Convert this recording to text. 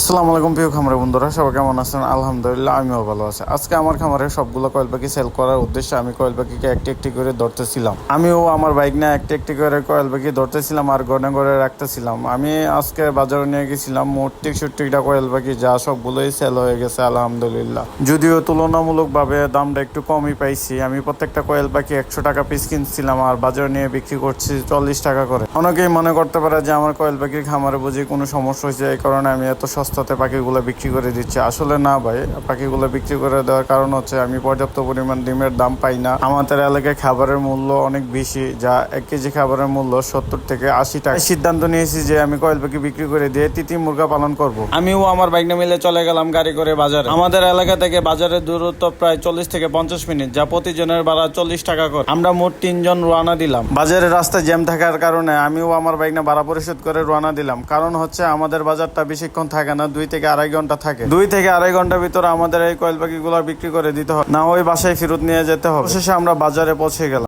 আসসালামু আলাইকুম প্রিয় খামারে বন্ধুরা, সবাই কেমন আছেন? আলহামদুলিল্লাহ, আমিও ভালো আছি। আজকে আমার খামারে সবগুলো কয়েল পাখি সেল করার উদ্দেশ্যে আমি কয়েল পাখিকে একটি একটি করে ধরতেছিলাম। আমিও আমার বাইক নিয়ে একটি একটি করে কয়েল পাখি ধরতেছিলাম আর গড়ে গড়ে রাখতেছিলাম। আমি আজকে বাজারে নিয়ে গেছিলাম মোট তেষট্টিটা কয়েল পাখি, যা সবগুলোই সেল হয়ে গেছে, আলহামদুলিল্লাহ। যদিও তুলনামূলকভাবে দামটা একটু কমই পাইছি। আমি প্রত্যেকটা কয়েল পাখি একশো টাকা পিস কিনছিলাম আর বাজারে নিয়ে বিক্রি করছি চল্লিশ টাকা করে। অনেকেই মনে করতে পারে যে আমার কয়েল পাখির খামারে বুঝি কোনো সমস্যা হয়েছে, এই কারণে আমি এত সস্তাতে পাখিগুলো বিক্রি করে দিচ্ছে। আসলে না ভাই পাখিগুলো বিক্রি করে দেওয়ার কারণ হচ্ছে আমি পর্যাপ্ত পরিমাণ ডিমের দাম পাই না। আমাদের এলাকায় খাবারের মূল্য অনেক বেশি যা এক কেজি খাবারের মূল্য সত্তর থেকে আশি টাকা। সিদ্ধান্ত নিয়েছি যে আমি কয়েল পাখি বিক্রি করে দিয়ে তিতি মুরগা পালন করব। আমিও আমার বাইক মিলে চলে গেলাম গাড়ি করে বাজারে। আমাদের এলাকা থেকে বাজারের দূরত্ব প্রায় চল্লিশ থেকে পঞ্চাশ মিনিট যা প্রতিজনের ভাড়া চল্লিশ টাকা করে। আমরা মোট তিনজন রওনা দিলাম। বাজারের রাস্তায় জ্যাম থাকার কারণে আমিও আমার বাইক না ভাড়া পরিশোধ করে রওনা দিলাম। কারণ হচ্ছে আমাদের বাজারটা বেশিক্ষণ থাকে না। দুই থেকে আড়াই ঘণ্টা থাকে। দুই থেকে আড়াই ঘণ্টার ভিতরে আমাদের এই কয়েল পাখিগুলো বিক্রি করে দিতে হবে। না, ওই বাসায় ফেরত নিয়ে যেতে হবে। শেষে আমরা বাজারে পৌঁছে গেলাম।